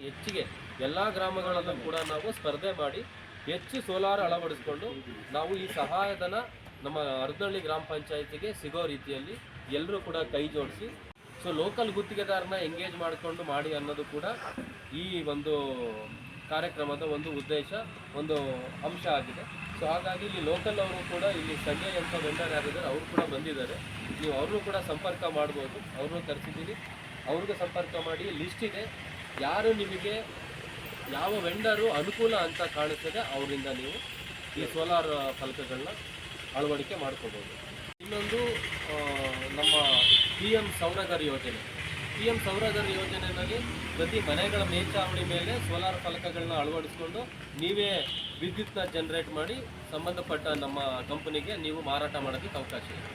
ಹೆಚ್ಚಿಗೆ ಎಲ್ಲ ಗ್ರಾಮಗಳಲ್ಲೂ ಕೂಡ ನಾವು ಸ್ಪರ್ಧೆ ಮಾಡಿ ಹೆಚ್ಚು ಸೋಲಾರ್ ಅಳವಡಿಸಿಕೊಂಡು ನಾವು ಈ ಸಹಾಯಧನ ನಮ್ಮ ಅರ್ಧಹಳ್ಳಿ ಗ್ರಾಮ ಪಂಚಾಯತಿಗೆ ಸಿಗೋ ರೀತಿಯಲ್ಲಿ ಎಲ್ಲರೂ ಕೂಡ ಕೈ ಜೋಡಿಸಿ, ಸೊ ಲೋಕಲ್ ಗುತ್ತಿಗೆದಾರನ ಎಂಗೇಜ್ ಮಾಡಿಕೊಂಡು ಮಾಡಿ ಅನ್ನೋದು ಕೂಡ ಈ ಒಂದು ಕಾರ್ಯಕ್ರಮದ ಒಂದು ಉದ್ದೇಶ, ಒಂದು ಅಂಶ ಆಗಿದೆ. ಸೊ ಹಾಗಾಗಿ ಇಲ್ಲಿ ಲೋಕಲ್ ಅವರು ಕೂಡ ಇಲ್ಲಿ ಸಂಜಯ್ ಅಂತ ವೆಂಡರ್ ಯಾರಿದ್ದಾರೆ ಅವರು ಕೂಡ ಬಂದಿದ್ದಾರೆ. ನೀವು ಅವ್ರನ್ನೂ ಕೂಡ ಸಂಪರ್ಕ ಮಾಡ್ಬೋದು, ಅವ್ರನ್ನೂ ಕರೆಸಿದ್ದೀನಿ. ಅವ್ರಿಗೂ ಸಂಪರ್ಕ ಮಾಡಿ ಲಿಸ್ಟ್ ಇದೆ. ಯಾರು ನಿಮಗೆ ಯಾವ ವೆಂಡರು ಅನುಕೂಲ ಅಂತ ಕಾಣಿಸ್ತದೆ, ಅವರಿಂದ ನೀವು ಈ ಸೋಲಾರ್ ಫಲಕಗಳನ್ನ ಅಳವಡಿಕೆ ಮಾಡ್ಕೋಬೋದು. ಇನ್ನೊಂದು ನಮ್ಮ ಪಿ ಎಂ ಸೌರಗರ್ ಯೋಜನೆ. ಪಿ ಎಂ ಸೌರಗರ್ ಯೋಜನೆಯಲ್ಲಿ ಪ್ರತಿ ಮನೆಗಳ ಮೇಲ್ಚಾವಣಿ ಮೇಲೆ ಸೋಲಾರ್ ಫಲಕಗಳನ್ನ ಅಳವಡಿಸ್ಕೊಂಡು ನೀವೇ ವಿದ್ಯುತ್ನ ಜನರೇಟ್ ಮಾಡಿ ಸಂಬಂಧಪಟ್ಟ ನಮ್ಮ ಕಂಪನಿಗೆ ನೀವು ಮಾರಾಟ ಮಾಡೋದಕ್ಕೆ ಅವಕಾಶ ಇದೆ.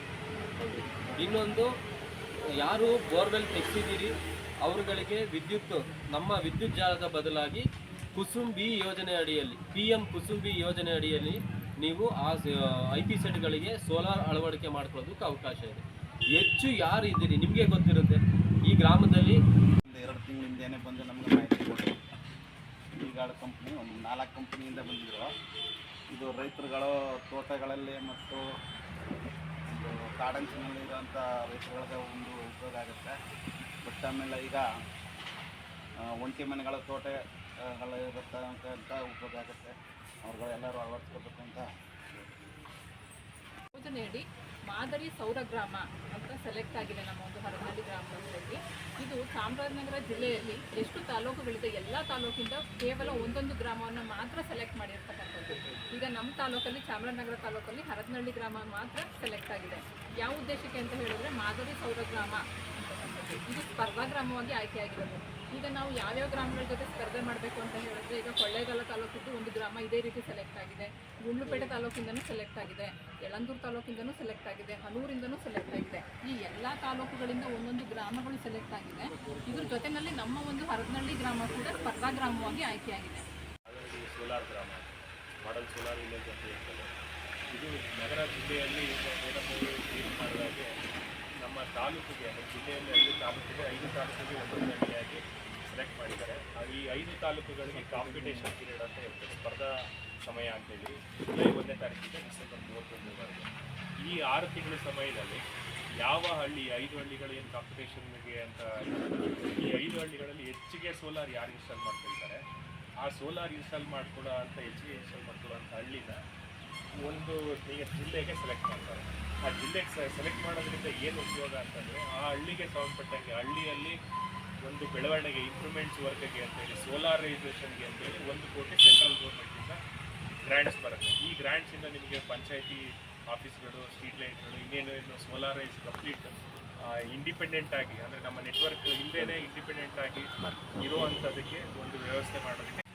ಇನ್ನೊಂದು ಯಾರು ಬೋರ್ವೆಲ್ ತೆಗೆಸಿದ್ದೀರಿ? ಅವರುಗಳಿಗೆ ವಿದ್ಯುತ್, ನಮ್ಮ ವಿದ್ಯುತ್ ಜಾಲದ ಬದಲಾಗಿ ಕುಸುಮ್ ಬಿ ಯೋಜನೆ ಅಡಿಯಲ್ಲಿ ಪಿ ಎಂ ಕುಸುಮ್ ಬಿ ಯೋಜನೆ ಅಡಿಯಲ್ಲಿ ನೀವು ಆ ಐ ಪಿ ಸೆಟ್ಗಳಿಗೆ ಸೋಲಾರ್ ಅಳವಡಿಕೆ ಮಾಡ್ಕೊಳ್ಳೋದಕ್ಕೆ ಅವಕಾಶ ಇದೆ. ಹೆಚ್ಚು ಯಾರು ಇದ್ದೀರಿ? ನಿಮಗೆ ಗೊತ್ತಿರುತ್ತೆ. ಈ ಗ್ರಾಮದಲ್ಲಿ ಒಂದು ಎರಡು ತಿಂಗಳಿಂದೇನೆ ಬಂದು ನಮಗೆ ಮಾಹಿತಿ ಕೊಟ್ಟರು ಈಗಾಡು ಕಂಪ್ನಿ ಒಂದು ನಾಲ್ಕು ಕಂಪ್ನಿಯಿಂದ ಬಂದಿದ್ರು. ಇದು ರೈತರುಗಳು, ತೋಟಗಳಲ್ಲಿ ಮತ್ತು ಒಂದು ಕಾಡಂಚಿನಲ್ಲಿ ಇರೋಂಥ ರೈತರುಗಳಿಗೆ ಒಂದು ಉಪಯೋಗ ಆಗುತ್ತೆ. ಬಟ್ ಆಮೇಲೆ ಈಗ ಒಂಟಿ ಮನೆಗಳ ತೋಟಗಳು ಅಂತ ಉಪಯೋಗ ಆಗುತ್ತೆ. ಅವ್ರುಗಳೆಲ್ಲರೂ ಅಳವಡಿಸ್ಕೋಬೇಕು ಅಂತ ಯೋಜನೆಯಡಿ ಮಾದರಿ ಸೌರ ಗ್ರಾಮ ಅಂತ ಸೆಲೆಕ್ಟ್ ಆಗಿದೆ ನಮ್ಮ ಒಂದು ಹರಹಳ್ಳಿ ಗ್ರಾಮ ಪಂಚಾಯತಿ. ಇದು ಚಾಮರಾಜನಗರ ಜಿಲ್ಲೆಯಲ್ಲಿ ಎಷ್ಟು ತಾಲೂಕುಗಳಿದೆ? ಎಲ್ಲ ತಾಲೂಕಿಂದ ಕೇವಲ ಒಂದೊಂದು ಗ್ರಾಮವನ್ನು ಮಾತ್ರ ಸೆಲೆಕ್ಟ್ ಮಾಡಿರ್ತಕ್ಕಂಥದ್ದು. ಈಗ ನಮ್ಮ ತಾಲೂಕಲ್ಲಿ ಚಾಮರಾಜನಗರ ತಾಲೂಕಲ್ಲಿ ಹರದನಹಳ್ಳಿ ಗ್ರಾಮ ಮಾತ್ರ ಸೆಲೆಕ್ಟ್ ಆಗಿದೆ. ಯಾವ ಉದ್ದೇಶಕ್ಕೆ ಅಂತ ಹೇಳಿದ್ರೆ ಮಾದರಿ ಸೌರ ಗ್ರಾಮ ಇದು ಸ್ಪರ್ಧಾ ಗ್ರಾಮವಾಗಿ ಆಯ್ಕೆಯಾಗಿರೋದು ಈಗ ನಾವು ಯಾವ್ಯಾವ ಗ್ರಾಮಗಳ ಜೊತೆ ಸ್ಪರ್ಧೆ ಮಾಡಬೇಕು ಅಂತ ಹೇಳಿದ್ರೆ ಈಗ ಕೊಳ್ಳೇಗಾಲ ತಾಲೂಕಿದ್ದು ಒಂದು ಗ್ರಾಮ ಇದೇ ರೀತಿ ಸೆಲೆಕ್ಟ್ ಆಗಿದೆ. ಗುಂಡ್ಲುಪೇಟೆ ತಾಲೂಕಿಂದನೂ ಸೆಲೆಕ್ಟ್ ಆಗಿದೆ. ಯಳಂದೂರು ತಾಲೂಕಿಂದನೂ ಸೆಲೆಕ್ಟ್ ಆಗಿದೆ. ಹನೂರಿಂದನೂ ಸೆಲೆಕ್ಟ್ ಆಗಿದೆ. ಈ ಎಲ್ಲ ತಾಲೂಕುಗಳಿಂದ ಒಂದೊಂದು ಗ್ರಾಮಗಳು ಸೆಲೆಕ್ಟ್ ಆಗಿದೆ. ಇದ್ರ ಜೊತೆಯಲ್ಲಿ ನಮ್ಮ ಒಂದು ಹರದನಹಳ್ಳಿ ಗ್ರಾಮ ಕೂಡ ಸ್ಪರ್ಧಾ ಗ್ರಾಮವಾಗಿ ಆಯ್ಕೆಯಾಗಿದೆ ಸೋಲಾರ್ ಮಾಡಲ್ ಸೋಲಾರ್ ವಿಲೇಜ್ ಅಂತ ಹೇಳ್ತಾರೆ ಇದು ನಗರ ಜಿಲ್ಲೆಯಲ್ಲಿ ಟ್ವೀಟ್ ಮಾಡಿದಾಗೆ ನಮ್ಮ ತಾಲೂಕಿಗೆ ಅಂದರೆ ಜಿಲ್ಲೆಯಲ್ಲಿ ಐದು ತಾಲೂಕಿಗೆ ಐದು ತಾಲೂಕಿಗೆ ಒಂದೊಂದು ಹಳ್ಳಿಯಾಗಿ ಸೆಲೆಕ್ಟ್ ಮಾಡಿದ್ದಾರೆ. ಈ ಐದು ತಾಲೂಕುಗಳಿಗೆ ಕಾಂಪಿಟೇಷನ್ ಪೀರಿಯಡ್ ಅಂತ ಹೇಳ್ತಾರೆ. ಸ್ಪರ್ಧಾ ಸಮಯ ಅಂತೇಳಿ ಜುಲೈ ಒಂದನೇ ತಾರೀಕಿಗೆ ಡಿಸೆಂಬರ್ ಮೂವತ್ತೊಂದರವರೆಗೆ. ಈ ಆರು ತಿಂಗಳ ಸಮಯದಲ್ಲಿ ಯಾವ ಹಳ್ಳಿ, ಐದು ಹಳ್ಳಿಗಳು ಏನು ಕಾಂಪಿಟೇಷನ್ಗೆ ಅಂತ ಈ ಐದು ಹಳ್ಳಿಗಳಲ್ಲಿ ಹೆಚ್ಚಿಗೆ ಸೋಲಾರ್ ಯಾರು ಇನ್ಸ್ಟಾಲ್ ಮಾಡ್ಕೊಳ್ತಾರೆ ಆ ಸೋಲಾರ್ ಇನ್ಸ್ಟಾಲ್ ಮಾಡ್ಕೊಳ್ಳೋ ಅಂತ ಎಜುಕೇಶನ್ ಇನ್ಸ್ಟಾಲ್ ಮಾಡ್ಕೊಳ್ಳೋ ಅಂತ ಹಳ್ಳಿನ ಒಂದು ಈಗ ಜಿಲ್ಲೆಗೆ ಸೆಲೆಕ್ಟ್ ಮಾಡ್ತಾರೆ. ಆ ಜಿಲ್ಲೆಗೆ ಸೆಲೆಕ್ಟ್ ಮಾಡೋದ್ರಿಂದ ಏನು ಉಪಯೋಗ ಅಂತಂದರೆ ಆ ಹಳ್ಳಿಗೆ ಸಂಬಂಧಪಟ್ಟಂಗೆ, ಹಳ್ಳಿಯಲ್ಲಿ ಒಂದು ಬೆಳವಣಿಗೆ ಇಂಪ್ರೂವ್ಮೆಂಟ್ಸ್ ವರ್ಗಕ್ಕೆ ಅಂತೇಳಿ ಸೋಲಾರೈಸೇಷನ್ಗೆ ಅಂತೇಳಿ ಒಂದು ಕೋಟಿ ಸೆಂಟ್ರಲ್ ಗೌರ್ಮೆಂಟಿಂದ ಗ್ರ್ಯಾಂಟ್ಸ್ ಬರುತ್ತೆ. ಈ ಗ್ರ್ಯಾಂಟ್ಸಿಂದ ನಿಮಗೆ ಪಂಚಾಯತಿ ಆಫೀಸ್ಗಳು ಸ್ಟ್ರೀಟ್ ಲೈಟ್ಗಳು ಇನ್ನೇನು ಏನು ಸೋಲಾರೈಸ್ ಕಂಪ್ಲೀಟ್ ಇಂಡಿಪೆಂಡೆಂಟ್ ಆಗಿ, ಅಂದರೆ ನಮ್ಮ ನೆಟ್ವರ್ಕ್ ಇಲ್ಲದೇ ಇಂಡಿಪೆಂಡೆಂಟ್ ಆಗಿ ಇರುವಂಥದ್ದಕ್ಕೆ ಒಂದು ವ್ಯವಸ್ಥೆ ಮಾಡೋದಕ್ಕೆ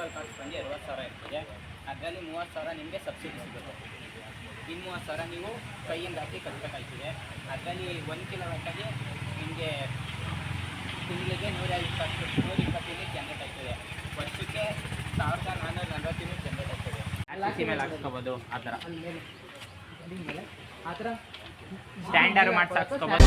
ಟೋಟಲ್ ಕಾಸ್ಟ್ ಬಂದು ಅರವತ್ತು ಸಾವಿರ ಇರ್ತದೆ. ಅದರಲ್ಲಿ ಮೂವತ್ತು ಸಾವಿರ ನಿಮಗೆ ಸಬ್ಸಿಡಿ ಸಿಗುತ್ತೆ. ಇನ್ನು ಮೂವತ್ತು ಸಾವಿರ ನೀವು ಕೈಯಿಂದ ಹಾಕಿ ಕಟ್ಟಬೇಕಾಗ್ತದೆ ಅದರಲ್ಲಿ ಒಂದು ಕಿಲೋಮೀಟರ್ಗೆ ನಿಮಗೆ ತಿಂಗಳಿಗೆ ನೂರ ಇಪ್ಪತ್ತು ನೂರ ಇಪ್ಪತ್ತು ಯೂನಿಟ್ ಜನರೇಟ್ ಆಗ್ತದೆ. ವರ್ಷಕ್ಕೆ ಸಾವಿರದ ನಾನ್ನೂರ ನಲ್ವತ್ತು ಯೂನಿಟ್ ಜನರೇಟ್ ಆಗ್ತದೆ. ಎಲ್ಲ ಸಿಮೇಲೆ ಹಾಕ್ಸ್ಕೋಬೋದು ಆ ಥರ. ಆ ಥರ? ಸ್ಟ್ಯಾಂಡರ್ಡ್ ಮಾಡ್ಸಿ ಹಾಕ್ಸ್ಕೊಬೋದು.